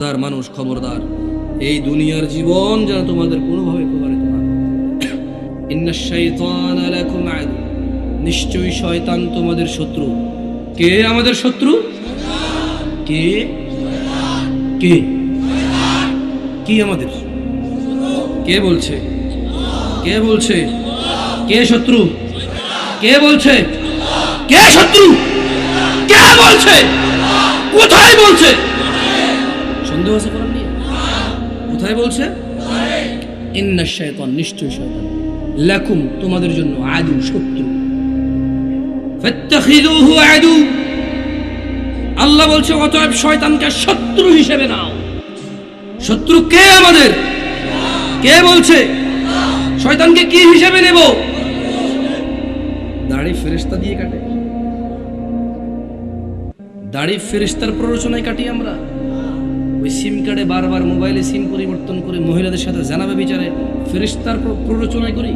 খবরদার মানুষ খবরদার। এই দুনিয়ার জীবন যেন তোমাদের কোনোভাবে প্রভাবিত না নিশ্চয়ই শয়তান তোমাদের শত্রু। কে আমাদের শত্রু? কে? কে? কি আমাদের? কে বলছে? কে বলছে? কে শত্রু? কে বলছে? কে শত্রু? কে বলছে? কোথায় বলছে? সন্দেহ আছে কোরআন নিয়ে কোথায় বলছে? নিশ্চয় শয়তান লাকুম, তোমাদের জন্য আদু, শত্রু। আদু। আল্লাহ বলছে, অতএব শয়তানকে শত্রু হিসেবে নাও। শত্রু কে আমাদের? কে বলছে? শয়তানকে কি হিসেবে নেব? দাড়ি ফেরেশতা দিয়ে কাটে। দাড়ি প্ররোচনায় কাটি আমরা। ওই সিম কার্ডে বারবার মোবাইলে সিম পরিবর্তন করে মহিলাদের সাথে জানাবে বিচারে, ফেরিস্তার প্র- প্ররোচনায় করি?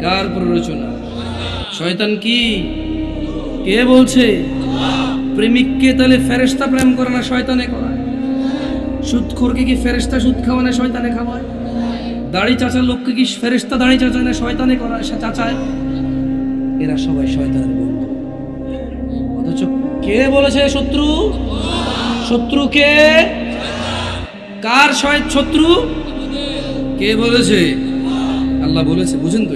কার প্ররোচনা? শয়তান কি? কে বলছে? প্রেমিককে তাহলে ফেরেস্তা প্রেম করে না শয়তানে করায়? সুদখোরকে কি ফেরেস্তা সুদ খাওয়ায় না শয়তানে খাওয়ায়? দাড়ি চাচার লোককে কি ফেরেস্তা দাড়ি চাচায় না শয়তানে করায়? সে চাচায়? এরা সবাই শয়তানের বন্ধু। অথচ কে বলেছে শত্রু? শত্রু কে? শয় শত্রু? কে বলেছে? আল্লাহ বলেছে বুঝেন তো